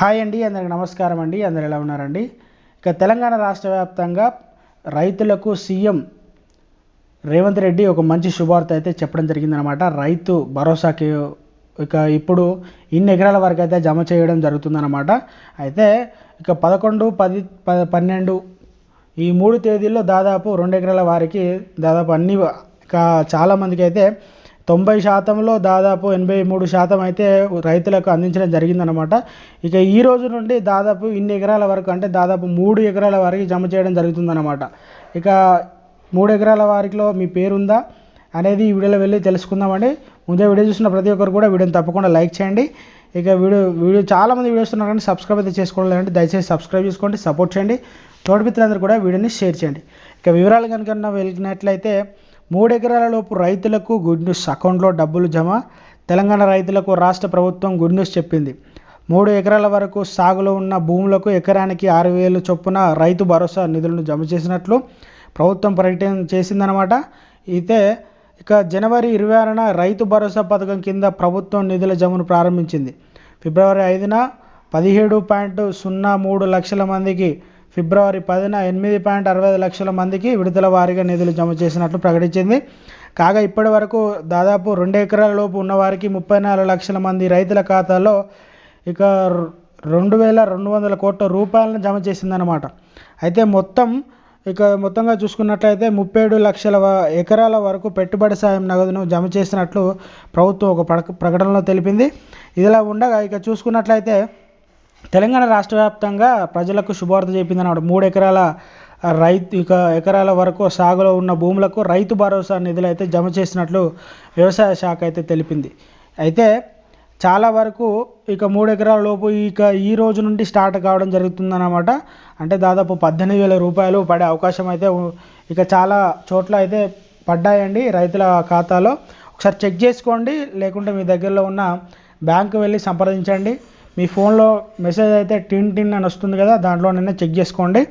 Hi అండి అందరికి నమస్కారం అండి అందరు ఎలా ఉన్నారండి? ఇక తెలంగాణ రాష్ట్ర వ్యాప్తంగా రైతులకు సీఎం రేవంత్ రెడ్డి ఒక మంచి శుభార్త అయితే చెప్పడం జరిగిందనమాట రైతు భరోసాకి ఇక ఇప్పుడు ఇన్ని ఎకరాల వరకు అయితే జమ చేయడం జరుగుతుందన్నమాట. అయితే ఇక పదకొండు పది పన్నెండు ఈ మూడు తేదీల్లో దాదాపు రెండు ఎకరాల వారికి దాదాపు అన్ని ఇక చాలామందికి అయితే తొంభై శాతంలో దాదాపు ఎనభై మూడు శాతం అయితే రైతులకు అందించడం జరిగిందనమాట ఇక ఈ రోజు నుండి దాదాపు ఇన్ని ఎకరాల వరకు అంటే దాదాపు మూడు ఎకరాల వరకు జమ చేయడం జరుగుతుందన్నమాట. ఇక మూడు ఎకరాల వారిలో మీ పేరుందా అనేది ఈ వీడియోలో వెళ్ళి తెలుసుకుందామండి. ముందే వీడియో చూసిన ప్రతి ఒక్కరు కూడా వీడియోని తప్పకుండా లైక్ చేయండి. ఇక వీడియో వీడియో చాలామంది వీడియోస్ ఉన్నారు సబ్స్క్రైబ్ అయితే చేసుకోవడం లేదంటే దయచేసి సబ్స్క్రైబ్ చేసుకోండి సపోర్ట్ చేయండి. తోటి మిత్రులందరూ కూడా వీడియోని షేర్ చేయండి. ఇక వివరాలు కనుక వెళ్ళినట్లయితే మూడు ఎకరాల లోపు రైతులకు గుడ్ న్యూస్ అకౌంట్లో డబ్బులు జమ. తెలంగాణ రైతులకు రాష్ట్ర ప్రభుత్వం గుడ్ న్యూస్ చెప్పింది. మూడు ఎకరాల వరకు సాగులో ఉన్న భూములకు ఎకరానికి ఆరు వేలు చొప్పున రైతు భరోసా నిధులను జమ చేసినట్లు ప్రభుత్వం ప్రకటన చేసిందనమాట అయితే ఇక జనవరి ఇరవై ఆరున రైతు భరోసా పథకం కింద ప్రభుత్వం నిధుల జమను ప్రారంభించింది. ఫిబ్రవరి ఐదున పదిహేడు పాయింట్ సున్నా మూడు లక్షల మందికి ఫిబ్రవరి పదిన ఎనిమిది పాయింట్ అరవై ఐదు లక్షల మందికి విడుదల వారీగా నిధులు జమ చేసినట్లు ప్రకటించింది. కాగా ఇప్పటి వరకు దాదాపు రెండు ఎకరాల లోపు ఉన్నవారికి ముప్పై నాలుగు లక్షల మంది రైతుల ఖాతాలో ఇక రెండు వేల రెండు వందల కోట్ల రూపాయలను జమ చేసిందనమాట అయితే మొత్తం ఇక మొత్తంగా చూసుకున్నట్లయితే ముప్పై ఏడు లక్షల ఎకరాల వరకు పెట్టుబడి సాయం నగదును జమ చేసినట్లు ప్రభుత్వం ఒక ప్రక- ప్రకటనలో తెలిపింది. ఇదిలా ఉండగా ఇక చూసుకున్నట్లయితే తెలంగాణ రాష్ట్ర వ్యాప్తంగా ప్రజలకు శుభవార్త చెప్పిందన్నమాట మూడు ఎకరాల రైతు ఇక ఎకరాల వరకు సాగులో ఉన్న భూములకు రైతు భరోసా నిధులు అయితే జమ చేసినట్లు వ్యవసాయ శాఖ అయితే తెలిపింది. అయితే చాలా వరకు ఇక మూడు ఎకరాల లోపు ఇక ఈ రోజు నుండి స్టార్ట్ కావడం జరుగుతుందన్నమాట. అంటే దాదాపు పద్దెనిమిది వేల రూపాయలు పడే అవకాశం అయితే ఇక చాలా చోట్ల అయితే పడ్డాయండి రైతుల ఖాతాలో. ఒకసారి చెక్ చేసుకోండి లేకుంటే మీ దగ్గరలో ఉన్న బ్యాంకు వెళ్ళి సంప్రదించండి. మీ ఫోన్లో మెసేజ్ అయితే టిన్ టిన్ అని వస్తుంది కదా దాంట్లో నిన్న చెక్ చేసుకోండి.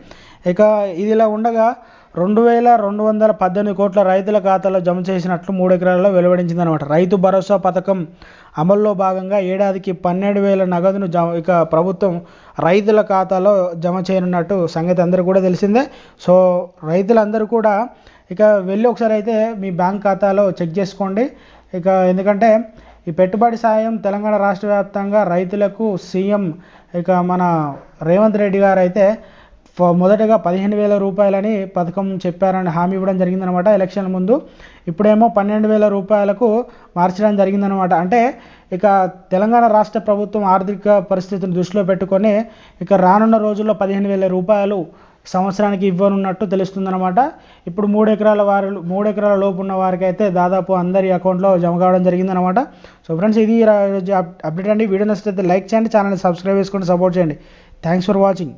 ఇక ఇదిలా ఉండగా రెండు వేల రెండు వందల పద్దెనిమిది కోట్ల రైతుల ఖాతాలో జమ చేసినట్లు మూడు ఎకరాల్లో వెలువడించింది అనమాట రైతు భరోసా పథకం అమల్లో భాగంగా ఏడాదికి పన్నెండు వేల నగదును జమ ఇక ప్రభుత్వం రైతుల ఖాతాలో జమ చేయనున్నట్టు సంగతి అందరూ కూడా తెలిసిందే. సో రైతులందరూ కూడా ఇక వెళ్ళి ఒకసారి అయితే మీ బ్యాంక్ ఖాతాలో చెక్ చేసుకోండి. ఇక ఎందుకంటే ఈ పెట్టుబడి సాయం తెలంగాణ రాష్ట్ర వ్యాప్తంగా రైతులకు సీఎం ఇక మన రేవంత్ రెడ్డి గారు అయితే మొదటగా పదిహేను వేల రూపాయలని పథకం చెప్పారని హామీ ఇవ్వడం జరిగిందనమాట ఎలక్షన్ ముందు. ఇప్పుడేమో పన్నెండు వేల రూపాయలకు మార్చడం జరిగిందనమాట. అంటే ఇక తెలంగాణ రాష్ట్ర ప్రభుత్వం ఆర్థిక పరిస్థితిని దృష్టిలో పెట్టుకొని ఇక రానున్న రోజుల్లో పదిహేను వేల రూపాయలు సంవత్సరానికి ఇవ్వనున్నట్టు తెలుస్తుందన్నమాట. ఇప్పుడు మూడు ఎకరాల వారు మూడు ఎకరాల లోపు ఉన్న వారికి అయితే దాదాపు అందరి అకౌంట్లో జమ కావడం జరిగిందనమాట సో ఫ్రెండ్స్ ఇది అప్- అప్డేట్ అండి. వీడియో నచ్చితే లైక్ చేయండి ఛానల్ని సబ్స్క్రైబ్ చేసుకొని సపోర్ట్ చేయండి. Thanks for watching.